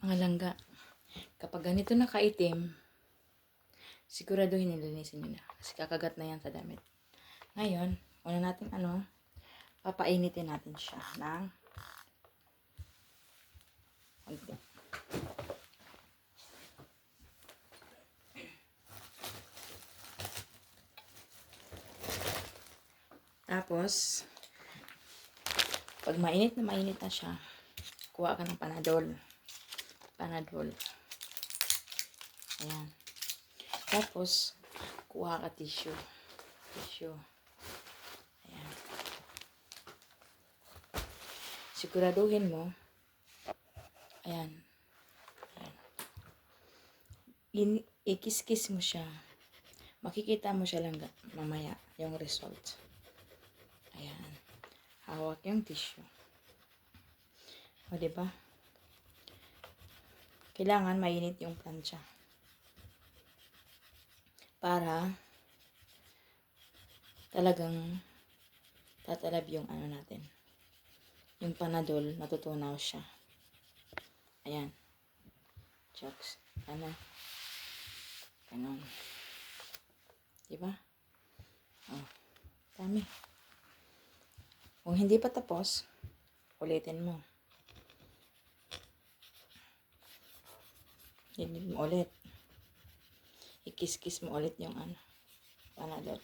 mga langga. Kapag ganito na kaitim, siguraduhin nilinisin nyo na. Kasi kakagat na yan sa damit. Ngayon, una natin ano, papainitin natin siya ng konti. Tapos, pag mainit na mainit na siya, kuha ka ng panadol. Panadol. Ayan. Tapos, kuha ka tissue. Tissue. Ayan. Siguraduhin mo. Ayan. Ayan. In, ikis-kis mo siya. Makikita mo siya lang mamaya yung result. Ayan. Hawak yung tissue. O, diba? Kailangan mainit yung plancha. Para talagang tatalab yung ano natin. Yung panadol, natutunaw siya. Ayan. Jokes. Ano? Ganon. Diba? Oh. Dami. Kung hindi pa tapos, ulitin mo. Hindi mo ulit. Ikis-kis mo ulit yung ano, panadol.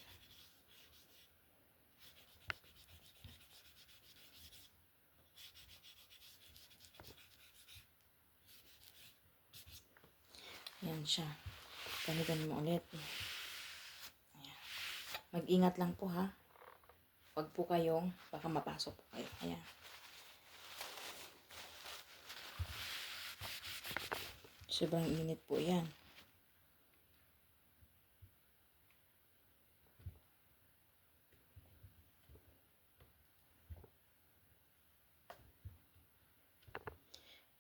Ayan siya. Ganigan mo ulit. Mag-ingat lang po ha. Huwag po kayong, baka mapasok po kayo. Ayan. Sobrang init po yan.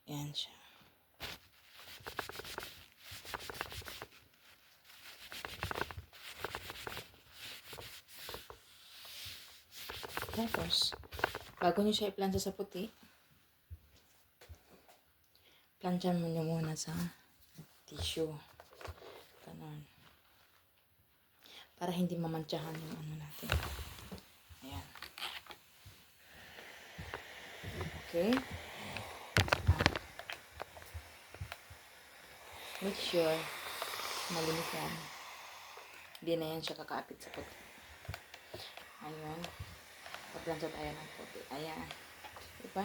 Ayan siya. Tapos, bago nyo siya i-plancha sa puti, planchan mo nyo muna sa tissue. Ganon. Para hindi mamantsahan yung ano natin. Ayan. Okay. Make sure malinis yan. Hindi na yan siya kakapit sa puti. Ayun. Paplansya tayo ng puti. Ayan. Diba?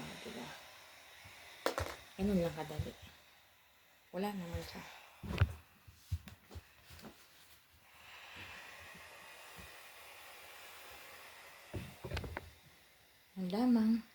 Oh, diba? Ganun lang kadali. Wala naman siya. Ang lamang.